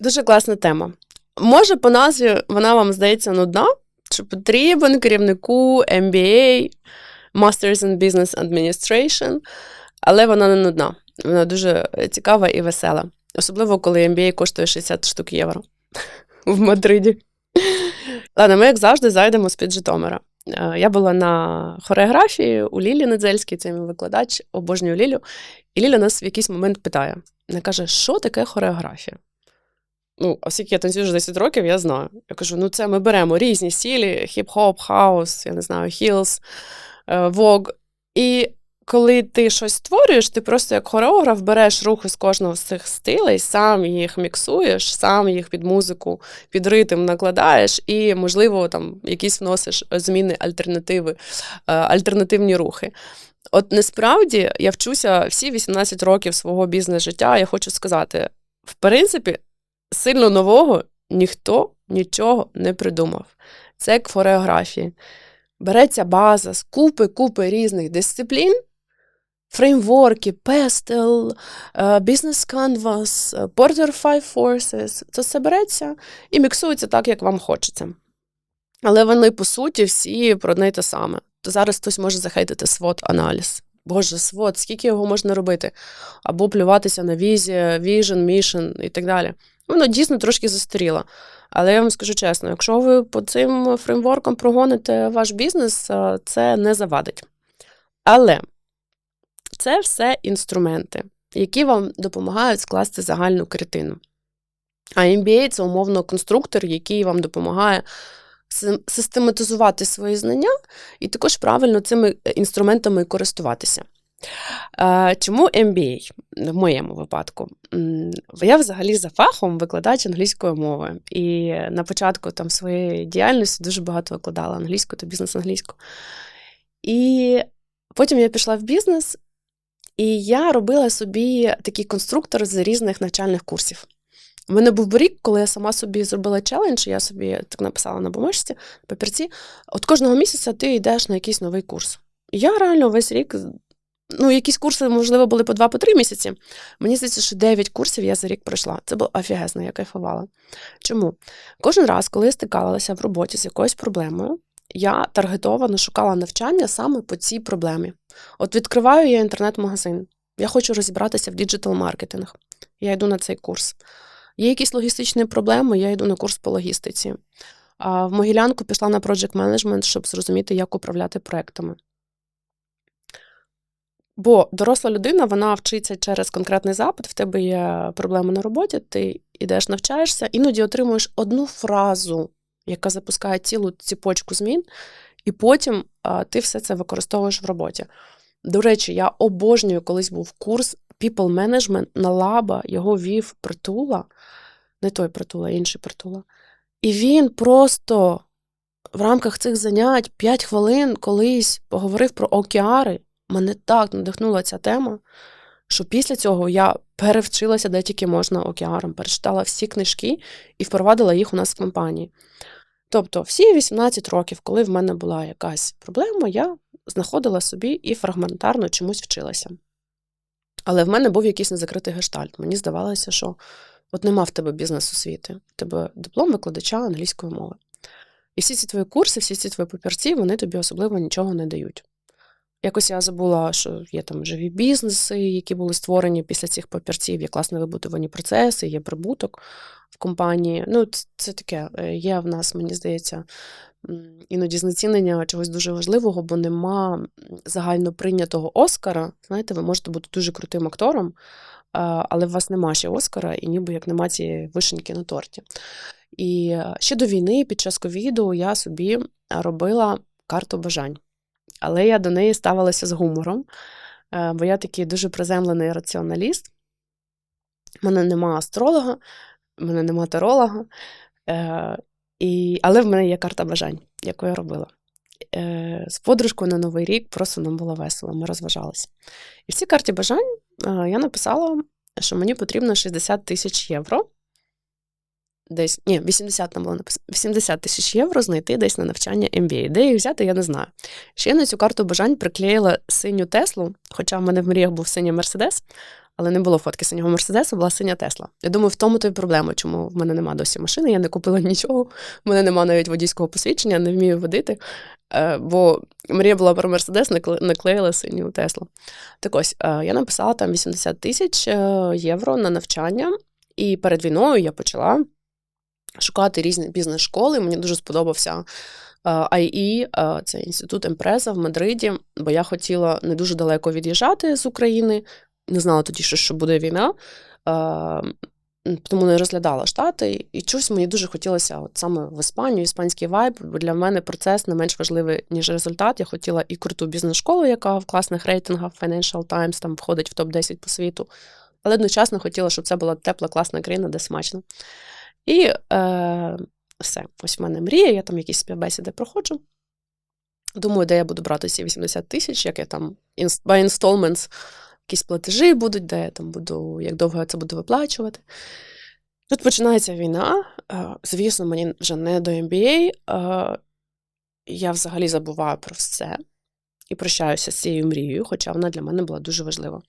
Дуже класна тема. Може, по назві вона вам здається нудна, що потрібен керівнику MBA, Masters in Business Administration, але вона не нудна. Вона дуже цікава і весела. Особливо, коли MBA коштує 60 штук євро в Мадриді. Ладно, ми, як завжди, зайдемо з-під Житомира. Е, Я була на хореографії у Лілі Недзельській, це мій викладач, обожнюю Лілю. І Ліля нас в якийсь момент питає: вона каже, що таке хореографія? Ну, оскільки я танцюю вже 10 років, я знаю. Я кажу: ну, це ми беремо різні стілі: хіп-хоп, хаус, я не знаю, хілс, вог. І коли ти щось створюєш, ти просто як хореограф береш рухи з кожного з цих стилей, сам їх міксуєш, сам їх під музику, під ритм накладаєш, і, можливо, там якісь вносиш зміни, альтернативи, е, альтернативні рухи. От насправді я вчуся всі 18 років свого бізнес-життя. Я хочу сказати, в принципі, сильно нового ніхто нічого не придумав. Це як хореографії. Береться база з купи-купи різних дисциплін, фреймворки, Pestel, Business Canvas, Porter Five Forces. Це все береться і міксується так, як вам хочеться. Але вони, по суті, всі про одне й те саме. То зараз хтось може захейтити свот-аналіз. Боже, свот, скільки його можна робити? Або плюватися на візі, віжен, мішен і так далі. Воно дійсно трошки застаріло. Але я вам скажу чесно: якщо ви по цим фреймворкам прогоните ваш бізнес, це не завадить. Але це все інструменти, які вам допомагають скласти загальну картину. А MBA це умовно конструктор, який вам допомагає систематизувати свої знання і також правильно цими інструментами користуватися. Чому MBA в моєму випадку? Я взагалі за фахом викладач англійської мови. І на початку там своєї діяльності дуже багато викладала англійську та бізнес-англійську. І потім я пішла в бізнес, і я робила собі такий конструктор з різних навчальних курсів. У мене був рік, коли я сама собі зробила челендж, я собі так написала на бумажці, папірці. От кожного місяця ти йдеш на якийсь новий курс. Я реально весь рік, ну, якісь курси, можливо, були по 2-3 місяці. Мені здається, що 9 курсів я за рік пройшла. Це було офігезно, я кайфувала. Чому? Кожен раз, коли я стикалася в роботі з якоюсь проблемою, я таргетовано шукала навчання саме по цій проблемі. От відкриваю я інтернет-магазин. Я хочу розібратися в діджитал-маркетинг. Я йду на цей курс. Є якісь логістичні проблеми, я йду на курс по логістиці. В Могилянку пішла на project management, щоб зрозуміти, як управляти проектами. Бо доросла людина, вона вчиться через конкретний запит, в тебе є проблеми на роботі, ти йдеш, навчаєшся, іноді отримуєш одну фразу, яка запускає цілу ціпочку змін, і потім а, ти все це використовуєш в роботі. До речі, я обожнюю, колись був курс People Management на лаба, його вів притула, не той притула, інший притула. І він просто в рамках цих занять 5 хвилин колись поговорив про океари. Мене так надихнула ця тема, що після цього я перевчилася, де тільки можна океарам, перечитала всі книжки і впровадила їх у нас в компанії. Тобто, всі 18 років, коли в мене була якась проблема, я знаходила собі і фрагментарно чомусь вчилася. Але в мене був якийсь незакритий гештальт. Мені здавалося, що от нема в тебе бізнес-освіти, в тебе диплом викладача англійської мови. І всі ці твої курси, всі ці твої папірці, вони тобі особливо нічого не дають. Якось я забула, що є там живі бізнеси, які були створені після цих папірців, є класно вибудовані процеси, є прибуток в компанії. Ну, це таке е, є в нас, мені здається, іноді знецінення чогось дуже важливого, бо нема загально прийнятого Оскара. Знаєте, ви можете бути дуже крутим актором, але в вас нема ще Оскара, і ніби як нема цієї вишеньки на торті. І е, ще до війни, під час ковіду, я собі робила карту бажань. Але я до неї ставилася з гумором, е, бо я такий дуже приземлений раціоналіст. У мене нема астролога, в мене нема таролога. Е, і, Але в мене є карта бажань, яку я робила. Е, З подружкою на Новий рік просто нам було весело, ми розважалися. І в цій карті бажань я написала, що мені потрібно 60 тисяч євро. Десь, ні, 80 там було написано, 80 тисяч євро знайти десь на навчання MBA. Де їх взяти, я не знаю. Ще я на цю карту бажань приклеїла синю Теслу, хоча в мене в мріях був синій Мерседес, але не було фотки синього Мерседесу, була синя Тесла. Я думаю, в тому то й проблема, чому в мене нема досі машини, я не купила нічого, в мене нема навіть водійського посвідчення, не вмію водити. Е, бо мрія була про Мерседес, наклеїла синю Теслу. Так ось, е, я написала там 80 тисяч е, євро на навчання, і перед війною я почала шукати різні бізнес-школи. Мені дуже сподобався IE, це інститут Емпреза в Мадриді, бо я хотіла не дуже далеко від'їжджати з України, не знала тоді, що буде війна. Тому не розглядала штати, і чогось мені дуже хотілося от саме в Іспанію, іспанський вайб, бо для мене процес не менш важливий, ніж результат. Я хотіла і круту бізнес-школу, яка в класних рейтингах Financial Times там входить в топ-10 по світу, але одночасно хотіла, щоб це була тепла, класна країна, де смачно. І е, все, ось в мене мрія, я там якісь співбесіди проходжу. Думаю, де я буду брати ці 80 тисяч, як я там by installments, якісь платежі будуть, де я там буду, як довго я це буду виплачувати. Тут починається війна. Звісно, мені вже не до MBA. Я взагалі забуваю про все і прощаюся з цією мрією, хоча вона для мене була дуже важлива.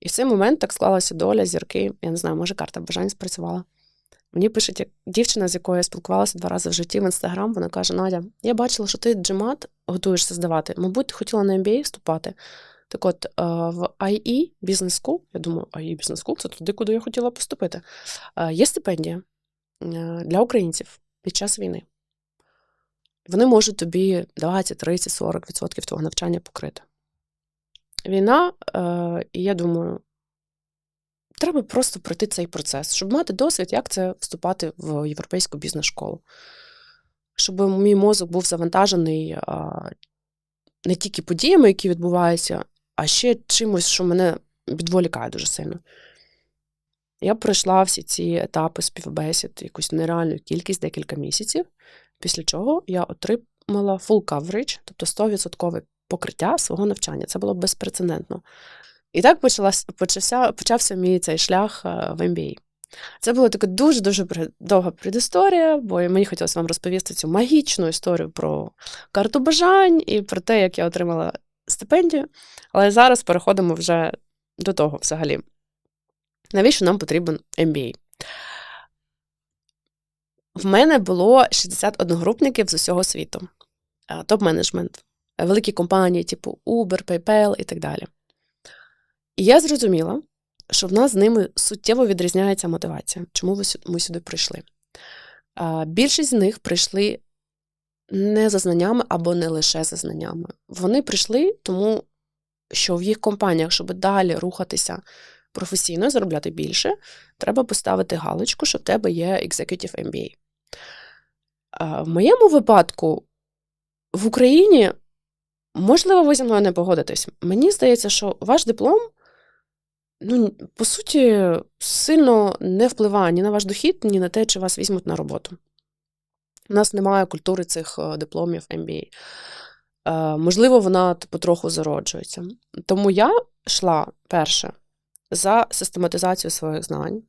І в цей момент так склалася доля, зірки. Я не знаю, може, карта бажань спрацювала. Мені пише дівчина, з якою я спілкувалася два рази в житті в інстаграм. Вона каже: Надя, я бачила, що ти джемат готуєшся здавати. Мабуть, ти хотіла на MBA вступати. Так от, в IE Business School, я думаю, IE Business School – це туди, куди я хотіла поступити. Є стипендія для українців під час війни. Вони можуть тобі 20, 30, 40% твого навчання покрити. Війна, і я думаю, треба просто пройти цей процес, щоб мати досвід, як це вступати в європейську бізнес-школу. Щоб мій мозок був завантажений не тільки подіями, які відбуваються, а ще чимось, що мене відволікає дуже сильно. Я пройшла всі ці етапи співбесід, якусь нереальну кількість декілька місяців, після чого я отримала full coverage, тобто 100% покриття свого навчання. Це було безпрецедентно. І так почалась, почався почався мій цей шлях е, в MBA. Це була така дуже-дуже довга предісторія, бо мені хотілося вам розповісти цю магічну історію про карту бажань і про те, як я отримала стипендію. Але зараз переходимо вже до того взагалі. Навіщо нам потрібен MBA? В мене було 60 одногрупників з усього світу, е, топ-менеджмент, великі компанії, типу Uber, PayPal і так далі. І я зрозуміла, що в нас з ними суттєво відрізняється мотивація, чому ми сюди прийшли. Більшість з них прийшли не за знаннями або не лише за знаннями. Вони прийшли, тому що в їх компаніях, щоб далі рухатися професійно заробляти більше, треба поставити галочку, що в тебе є Executive MBA. В моєму випадку в Україні, можливо, ви зі мною не погодитесь. Мені здається, що ваш диплом ну, по суті, сильно не впливає ні на ваш дохід, ні на те, чи вас візьмуть на роботу. У нас немає культури цих е, дипломів MBA. Е, можливо, вона потроху типу, зароджується. Тому я йшла перше за систематизацію своїх знань,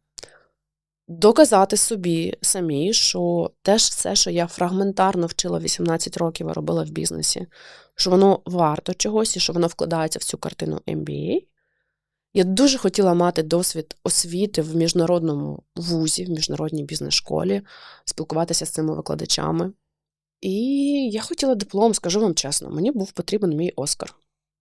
доказати собі самі, що теж все, що я фрагментарно вчила 18 років і робила в бізнесі, що воно варто чогось і що воно вкладається в цю картину MBA. Я дуже хотіла мати досвід освіти в міжнародному вузі, в міжнародній бізнес-школі, спілкуватися з цими викладачами. І я хотіла диплом, скажу вам чесно, мені був потрібен мій Оскар.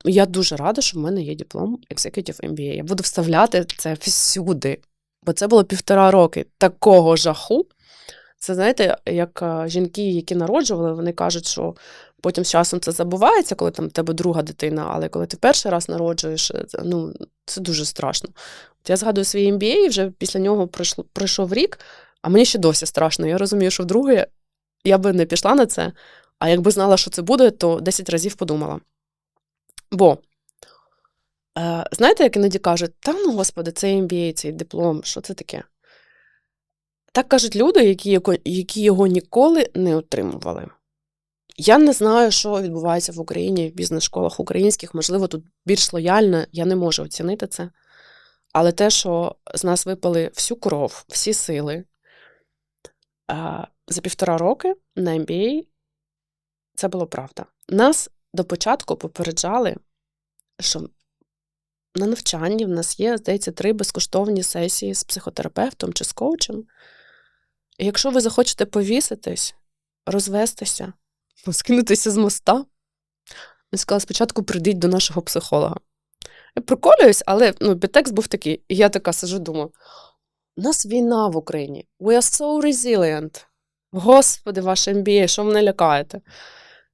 Я дуже рада, що в мене є диплом Executive MBA. Я буду вставляти це всюди, бо це було півтора роки такого жаху. Це знаєте, як жінки, які народжували, вони кажуть, що Потім з часом це забувається, коли там в тебе друга дитина, але коли ти перший раз народжуєш, е, ну це дуже страшно. От Я згадую свій MBA, і вже після нього пройшло, пройшов рік, а мені ще досі страшно. Я розумію, що вдруге я би не пішла на це, а якби знала, що це буде, то 10 разів подумала. Бо, е, знаєте, як іноді кажуть, та ну, господи, цей MBA, цей диплом, що це таке? Так кажуть люди, які, які його ніколи не отримували. Я не знаю, що відбувається в Україні в бізнес-школах українських, можливо, тут більш лояльно, я не можу оцінити це. Але те, що з нас випали всю кров, всі сили за півтора роки на MBA, це було правда. Нас до початку попереджали, що на навчанні в нас є, здається, три безкоштовні сесії з психотерапевтом чи з коучем. І якщо ви захочете повіситись, розвестися, скинутися з моста, він сказала, спочатку прийдіть до нашого психолога. Я приколююсь, але ну, підтекст був такий. І я така сижу, думаю: у нас війна в Україні. We are so resilient. Господи, ваше MBA, що мене лякаєте?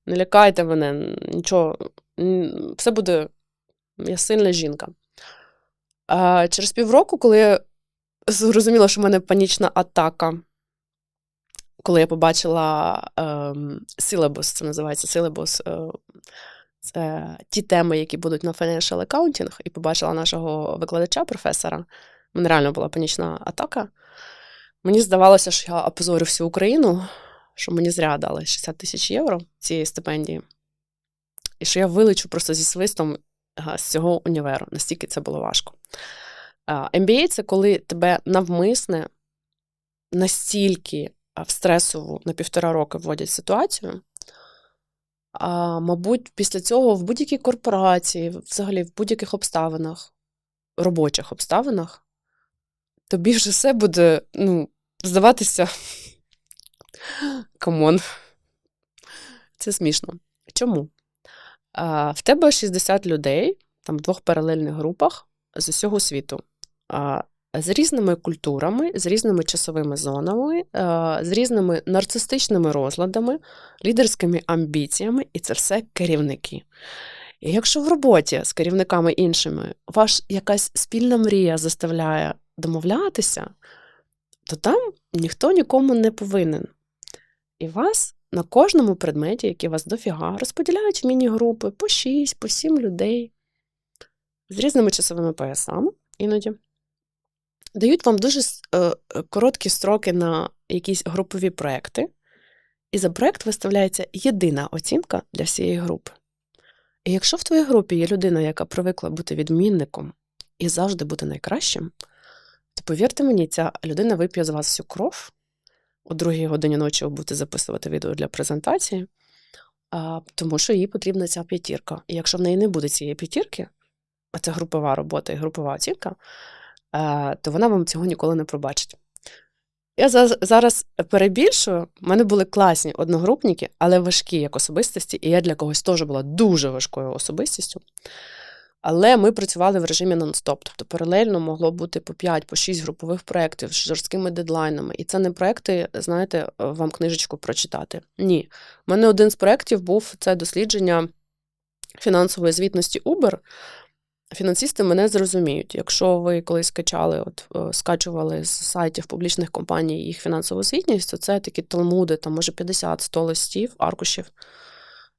Не лякайте мене, нічого, все буде. Я сильна жінка. А через півроку, коли я зрозуміла, що в мене панічна атака, коли я побачила ем, силабус, це називається силабус, е, це ті теми, які будуть на financial accounting, і побачила нашого викладача, професора. У мене реально була панічна атака. Мені здавалося, що я опозорю всю Україну, що мені зря дали 60 тисяч євро цієї стипендії, і що я вилечу просто зі свистом з цього універу. Настільки це було важко. MBA – це коли тебе навмисне настільки в стресову на півтора роки вводять ситуацію. А, мабуть, після цього в будь-якій корпорації, взагалі в будь-яких обставинах, робочих обставинах, тобі вже все буде ну, здаватися. Камон. Це смішно. Чому? А, В тебе 60 людей там в двох паралельних групах з усього світу. А, з різними культурами, з різними часовими зонами, з різними нарцистичними розладами, лідерськими амбіціями, і це все керівники. І якщо в роботі з керівниками іншими ваш якась спільна мрія заставляє домовлятися, то там ніхто нікому не повинен. І вас на кожному предметі, який вас дофіга, розподіляють в міні-групи по 6, по 7 людей з різними часовими поясами іноді. Дають вам дуже е, короткі строки на якісь групові проекти, і за проект виставляється єдина оцінка для всієї групи. І якщо в твоїй групі є людина, яка привикла бути відмінником і завжди бути найкращим, то повірте мені, ця людина вип'є з вас всю кров о другій годині ночі ви будете записувати відео для презентації, а, тому що їй потрібна ця п'ятірка. І якщо в неї не буде цієї п'ятірки, а це групова робота і групова оцінка, то вона вам цього ніколи не пробачить. Я зараз перебільшую, в мене були класні одногрупники, але важкі як особистості, і я для когось теж була дуже важкою особистістю. Але ми працювали в режимі нон-стоп. Тобто паралельно могло бути по 5, по 6 групових проєктів з жорсткими дедлайнами. І це не проекти, знаєте, вам книжечку прочитати. Ні. У мене один з проєктів був це дослідження фінансової звітності Uber. Фінансисти мене зрозуміють. Якщо ви колись скачали, от е, скачували з сайтів публічних компаній їх фінансову звітність, то це такі талмуди, там може 50-100 листів, аркушів, в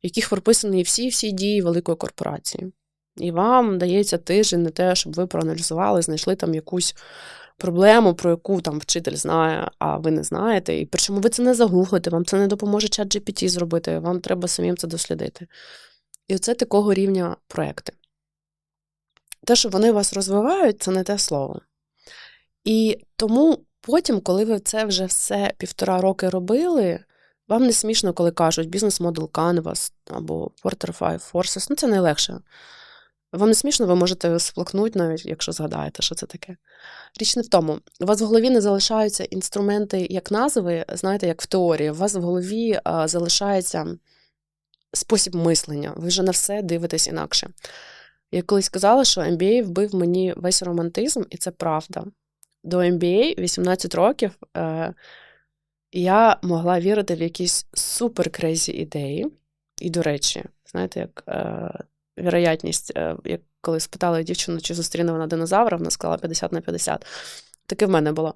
яких прописані всі-всі дії великої корпорації. І вам дається тиждень на те, щоб ви проаналізували, знайшли там якусь проблему, про яку там вчитель знає, а ви не знаєте. І причому ви це не загуглите, вам це не допоможе чат GPT зробити, вам треба самим це дослідити. І оце такого рівня проекти. Те, що вони вас розвивають, це не те слово. І тому потім, коли ви це вже все півтора роки робили, вам не смішно, коли кажуть бізнес-модел Canvas або Porter 5 Forces, ну це найлегше. Вам не смішно, ви можете сплакнути, навіть якщо згадаєте, що це таке. Річ не в тому. У вас в голові не залишаються інструменти як назви, знаєте, як в теорії. У вас в голові залишається спосіб мислення. Ви вже на все дивитесь інакше. Я колись сказала, що MBA вбив мені весь романтизм, і це правда. До MBA 18 років е, я могла вірити в якісь суперкрейзі ідеї. І, до речі, знаєте, як. Е, віроятність, е, як коли спитали дівчину, чи зустріне вона динозавра, вона сказала 50 на 50. Таке в мене було.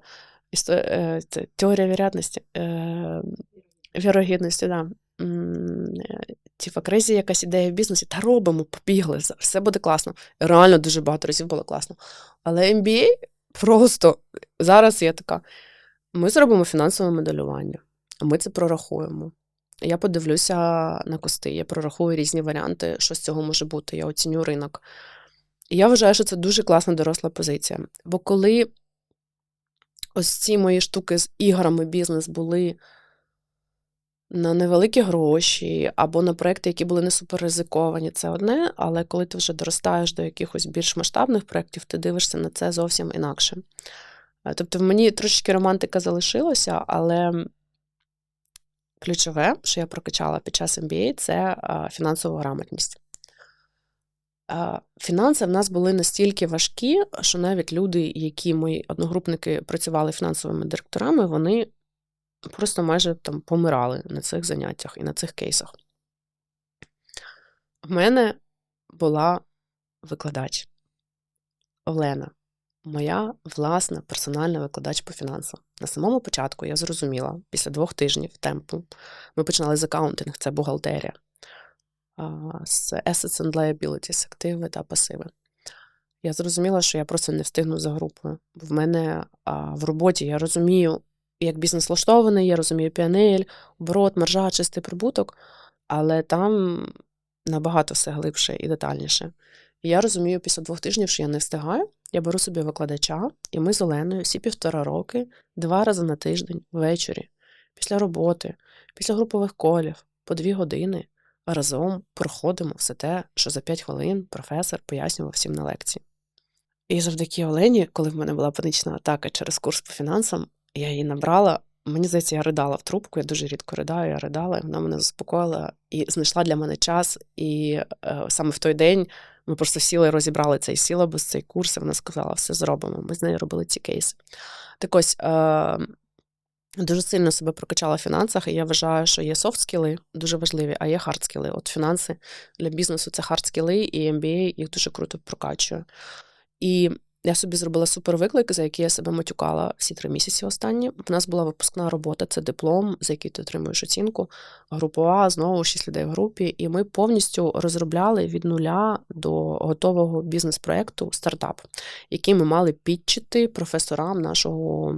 Е, теорія вірятності, е, вірогідності, да. Типа, кризі якась ідея в бізнесі, та робимо, побігли, все буде класно. Реально дуже багато разів було класно. Але MBA просто зараз є така: ми зробимо фінансове моделювання, ми це прорахуємо. Я подивлюся на кости, я прорахую різні варіанти, що з цього може бути. Я оціню ринок. І я вважаю, що це дуже класна доросла позиція. Бо коли ось ці мої штуки з іграми бізнес були на невеликі гроші або на проекти, які були не суперризиковані, це одне, але коли ти вже доростаєш до якихось більш масштабних проєктів, ти дивишся на це зовсім інакше. Е, Тобто в мені трошечки романтика залишилася, але ключове, що я прокачала під час MBA, це е, фінансова грамотність. Е, Фінанси в нас були настільки важкі, що навіть люди, які мої одногрупники працювали фінансовими директорами, вони просто майже там помирали на цих заняттях і на цих кейсах. В мене була викладач Олена, моя власна персональна викладач по фінансам. На самому початку я зрозуміла, після двох тижнів темпу, ми починали з аккаунтинг, це бухгалтерія, з assets and liabilities, активи та пасиви. Я зрозуміла, що я просто не встигну за групою. Бо в мене а, в роботі я розумію, як бізнес влаштований, я розумію PNL, оборот, маржа, чистий прибуток, але там набагато все глибше і детальніше. І я розумію після двох тижнів, що я не встигаю. Я беру собі викладача, і ми з Оленою всі півтора роки, два рази на тиждень, ввечері, після роботи, після групових колів, по дві години разом проходимо все те, що за п'ять хвилин професор пояснював всім на лекції. І завдяки Олені, коли в мене була панічна атака через курс по фінансам, я її набрала. Мені здається, я ридала в трубку, я дуже рідко ридаю, я ридала, і вона мене заспокоїла і знайшла для мене час. І е, саме в той день ми просто сіли, розібрали цей сілабус, цей курс, і вона сказала, все зробимо. Ми з нею робили ці кейси. Так ось е, дуже сильно себе прокачала в фінансах, і я вважаю, що є софт-скіли дуже важливі, а є хард-скіли. От фінанси для бізнесу це хард-скіли, і MBA їх дуже круто прокачує. І я собі зробила супервиклик, за який я себе матюкала всі три місяці останні. В нас була випускна робота, це диплом, за який ти отримуєш оцінку. Групова, знову шість людей в групі. І ми повністю розробляли від нуля до готового бізнес-проєкту стартап, який ми мали підчити професорам нашого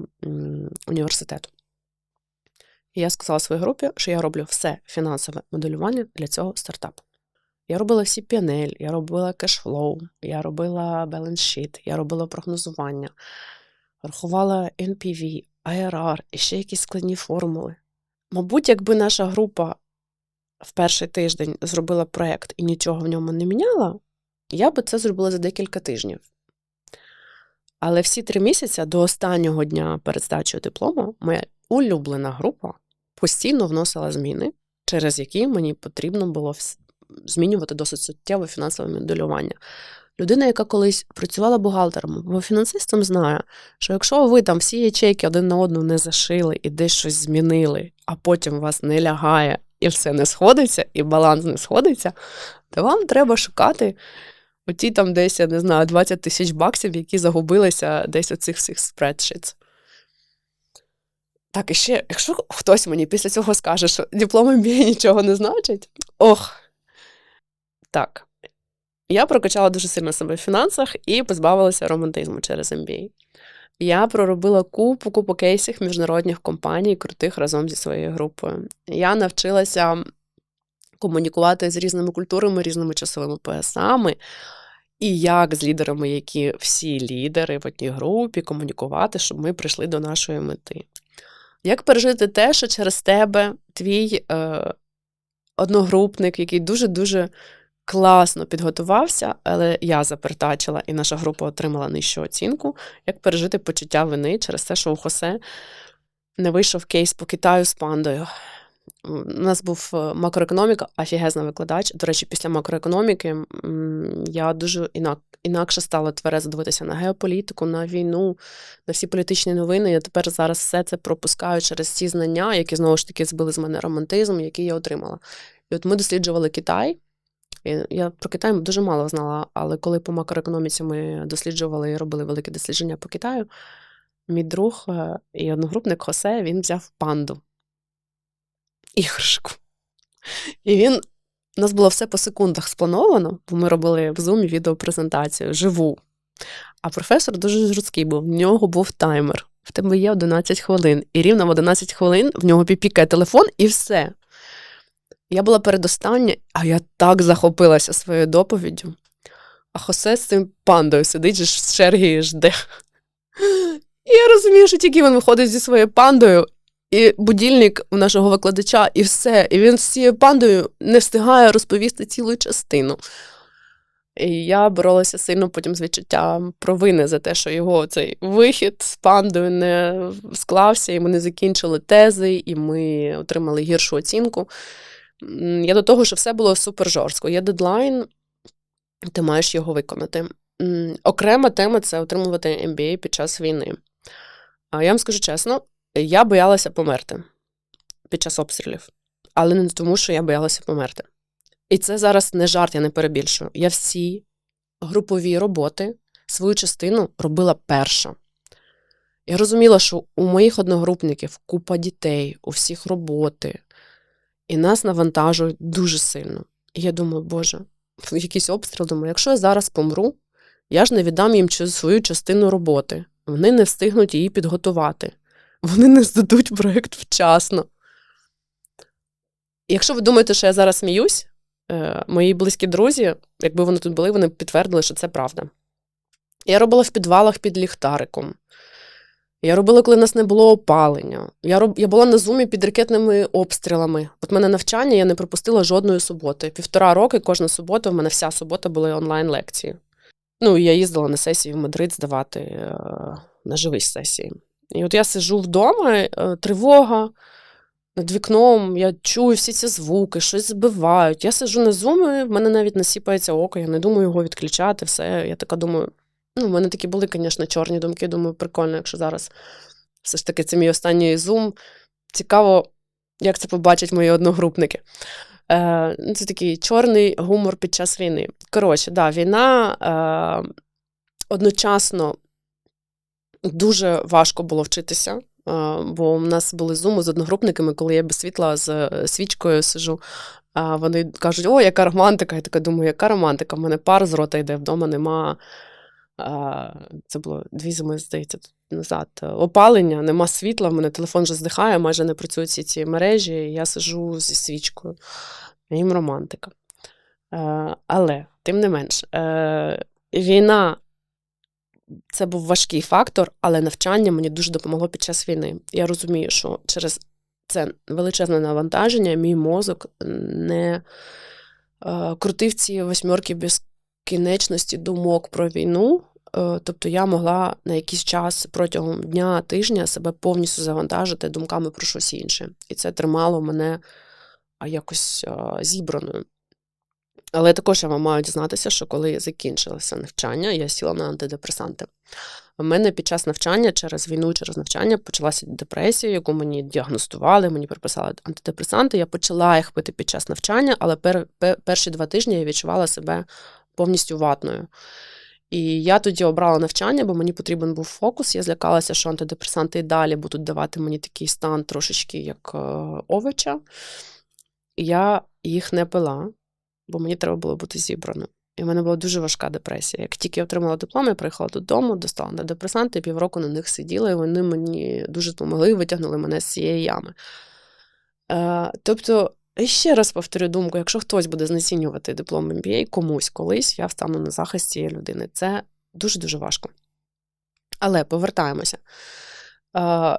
університету. І я сказала своїй групі, що я роблю все фінансове моделювання для цього стартапу. Я робила всі PNL, я робила кешфлоу, я робила sheet, я робила прогнозування, рахувала NPV, IRR і ще якісь складні формули. Мабуть, якби наша група в перший тиждень зробила проєкт і нічого в ньому не міняла, я би це зробила за декілька тижнів. Але всі три місяці до останнього дня перед здачею диплому моя улюблена група постійно вносила зміни, через які мені потрібно було змінювати досить суттєво фінансове моделювання. Людина, яка колись працювала бухгалтером або фінансистом, знає, що якщо ви там всі ячейки один на одну не зашили і десь щось змінили, а потім вас не лягає і все не сходиться, і баланс не сходиться, то вам треба шукати оті там десь, я не знаю, 20 тисяч баксів, які загубилися десь у цих всіх спредшитс. Так, і ще, якщо хтось мені після цього скаже, що диплом MBA нічого не значить, ох. Так. Я прокачала дуже сильно себе в фінансах і позбавилася романтизму через MBA. Я проробила купу купу кейсів міжнародних компаній, крутих разом зі своєю групою. Я навчилася комунікувати з різними культурами, різними часовими поясами, і як з лідерами, які всі лідери в одній групі, комунікувати, щоб ми прийшли до нашої мети. Як пережити те, що через тебе твій е, одногрупник, який дуже-дуже класно підготувався, але я запертачила, і наша група отримала нижчу оцінку, як пережити почуття вини через те, що у Хосе не вийшов кейс по Китаю з пандою. У нас був е, макроекономіка, офігезна викладач. До речі, після макроекономіки я дуже інак, інакше стала тверезо дивитися на геополітику, на війну, на всі політичні новини. Я тепер зараз все це пропускаю через ці знання, які знову ж таки збили з мене романтизм, який я отримала. І от ми досліджували Китай. Я про Китай дуже мало знала, але коли по макроекономіці ми досліджували і робили велике дослідження по Китаю, мій друг е, і одногрупник Хосе він взяв панду іграшку. І він. У нас було все по секундах сплановано, бо ми робили в зумі відеопрезентацію живу. А професор дуже жорсткий був. В нього був таймер. В тебе є 11 хвилин. І рівно в 11 хвилин в нього піпікає телефон і все. Я була передостання, а я так захопилася своєю доповіддю. А Хосе з цим пандою сидить з черги і жде. І я розумію, що тільки він виходить зі своєю пандою, і будильник у нашого викладача, і все. І він з цією пандою не встигає розповісти цілу частину. І я боролася сильно потім з відчуттям провини за те, що його цей вихід з пандою не склався, і ми не закінчили тези, і ми отримали гіршу оцінку. Я до того, що все було супер жорстко. Є дедлайн, ти маєш його виконати. Окрема тема це отримувати MBA під час війни. А я вам скажу чесно, я боялася померти під час обстрілів, але не тому, що я боялася померти. І це зараз не жарт, я не перебільшую. Я всі групові роботи, свою частину робила перша. Я розуміла, що у моїх одногрупників купа дітей, у всіх роботи, і нас навантажують дуже сильно. І я думаю, Боже, якийсь обстріл, думаю, якщо я зараз помру, я ж не віддам їм свою частину роботи. Вони не встигнуть її підготувати. Вони не здадуть проєкт вчасно. якщо ви думаєте, що я зараз сміюсь, е, мої близькі друзі, якби вони тут були, вони підтвердили, що це правда. Я робила в підвалах під ліхтариком. Я робила, коли в нас не було опалення. Я роб... я була на зумі під ракетними обстрілами. От мене навчання я не пропустила жодної суботи. Півтора роки кожна субота, в мене вся субота були онлайн-лекції. Ну, я їздила на сесії в Мадрид здавати е, на живі сесії. І от я сижу вдома, е, тривога над вікном, я чую всі ці звуки, щось збивають. Я сижу на зумі, в мене навіть насіпається око, я не думаю його відключати, все. Я така думаю, ну, в мене такі були, звісно, чорні думки. Думаю, прикольно, якщо зараз все ж таки це мій останній зум. Цікаво, як це побачать мої одногрупники. Е, ну, Це такий чорний гумор під час війни. Коротше, да, війна е, одночасно дуже важко було вчитися, е, бо в нас були зуми з одногрупниками, коли я без світла з е, свічкою сижу. Вони кажуть, о, яка романтика. Я така думаю, яка романтика? В мене пар з рота йде, вдома нема. Це було дві зими, здається, назад. Опалення, нема світла, в мене телефон вже здихає, майже не працюють всі ці мережі. Я сижу зі свічкою. Їм романтика. Е, але, тим не менш, війна це був важкий фактор, але навчання мені дуже допомогло під час війни. Я розумію, що через це величезне навантаження, мій мозок не е, крутив ці восьмерки безкінечності думок про війну. Е, тобто я могла на якийсь час протягом дня, тижня себе повністю завантажити думками про щось інше. І це тримало мене якось е, зібраною. Але також я вам маю дізнатися, що коли закінчилося навчання, я сіла на антидепресанти. У мене під час навчання через війну, через навчання почалася депресія, яку мені діагностували, мені приписали антидепресанти. Я почала їх пити під час навчання, але пер, пер, перші два тижні я відчувала себе повністю ватною. І я тоді обрала навчання, бо мені потрібен був фокус. Я злякалася, що антидепресанти і далі будуть давати мені такий стан трошечки як е, овоча. Я їх не пила бо мені треба було бути зібраною. І в мене була дуже важка депресія. Як тільки я отримала диплом, я приїхала додому, достала на депресанти, півроку на них сиділа, і вони мені дуже допомогли і витягнули мене з цієї ями. Е, Тобто, ще раз повторю думку: якщо хтось буде знецінювати диплом MBA комусь колись, я встану на захист цієї людини. Це дуже-дуже важко. Але повертаємося.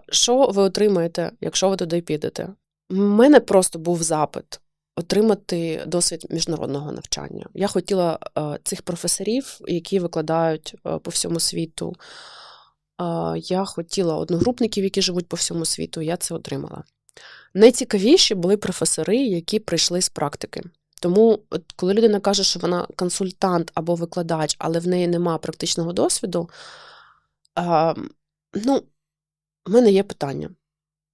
Що ви отримаєте, якщо ви туди підете? У мене просто був запит отримати досвід міжнародного навчання. Я хотіла цих професорів, які викладають по всьому світу. Я хотіла одногрупників, які живуть по всьому світу, я це отримала. Найцікавіші були професори, які прийшли з практики. Тому, от коли людина каже, що вона консультант або викладач, але в неї нема практичного досвіду, а, ну, в мене є питання.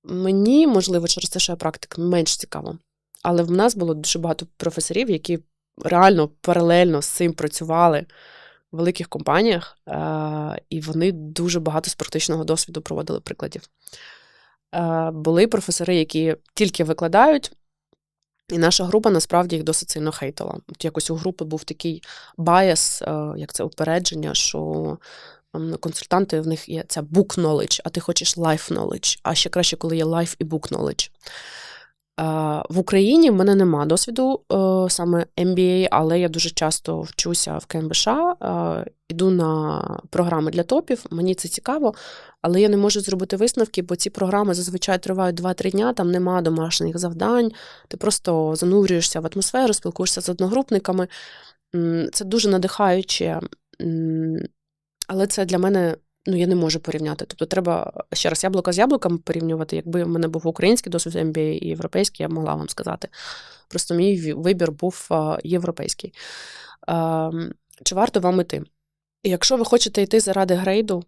Мені, можливо, через те, що я практик, менш цікаво. Але в нас було дуже багато професорів, які реально паралельно з цим працювали в великих компаніях, і вони дуже багато з практичного досвіду проводили прикладів. Були професори, які тільки викладають. І наша група насправді їх досить сильно хейтила. От якось у групи був такий баяс, як це упередження, що консультанти в них є ця book knowledge, а ти хочеш life knowledge. А ще краще, коли є life і book knowledge. В Україні в мене нема досвіду е, саме MBA, але я дуже часто вчуся в КМБШ, е, іду на програми для топів. Мені це цікаво, але я не можу зробити висновки, бо ці програми зазвичай тривають 2-3 дня, там нема домашніх завдань. Ти просто занурюєшся в атмосферу, спілкуєшся з одногрупниками. Це дуже надихаюче, але це для мене. Ну, я не можу порівняти. Тобто, треба ще раз яблука з яблуками порівнювати. Якби в мене був український досвід MBA і європейський, я б могла вам сказати. Просто мій вибір був європейський. Ем, Чи варто вам іти? Якщо ви хочете йти заради грейду,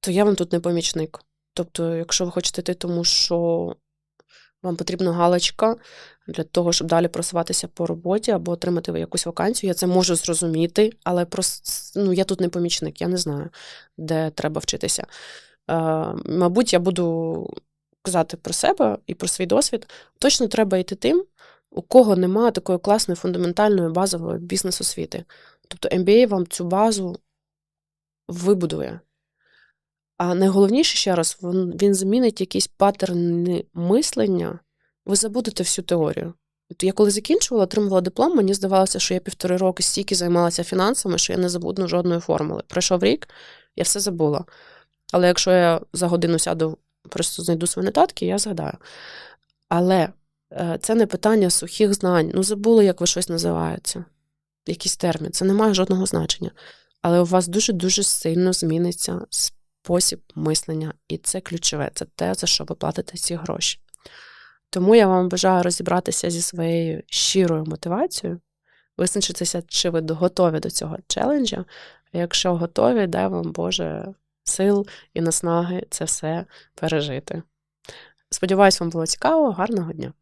то я вам тут не помічник. Тобто, якщо ви хочете йти, тому що вам потрібна галочка для того, щоб далі просуватися по роботі або отримати якусь вакансію, я це можу зрозуміти, але просто ну, я тут не помічник, я не знаю, де треба вчитися. Е, мабуть, я буду казати про себе і про свій досвід. Точно треба йти тим, у кого немає такої класної фундаментальної базової бізнес-освіти. Тобто MBA вам цю базу вибудує. А найголовніше ще раз, він, змінить якісь паттерни мислення, ви забудете всю теорію. Я коли закінчувала, отримувала диплом, мені здавалося, що я півтори роки стільки займалася фінансами, що я не забуду жодної формули. Пройшов рік, я все забула. Але якщо я за годину сяду, просто знайду свої нотатки, я згадаю. Але е, це не питання сухих знань. Ну, забули, як ви щось називаєте. Якийсь термін. Це не має жодного значення. Але у вас дуже-дуже сильно зміниться спосіб мислення, і це ключове, це те, за що ви платите ці гроші. Тому я вам бажаю розібратися зі своєю щирою мотивацією, визначитися, чи ви готові до цього челенджа. Якщо готові, дай вам Боже сил і наснаги це все пережити. Сподіваюсь, вам було цікаво. Гарного дня!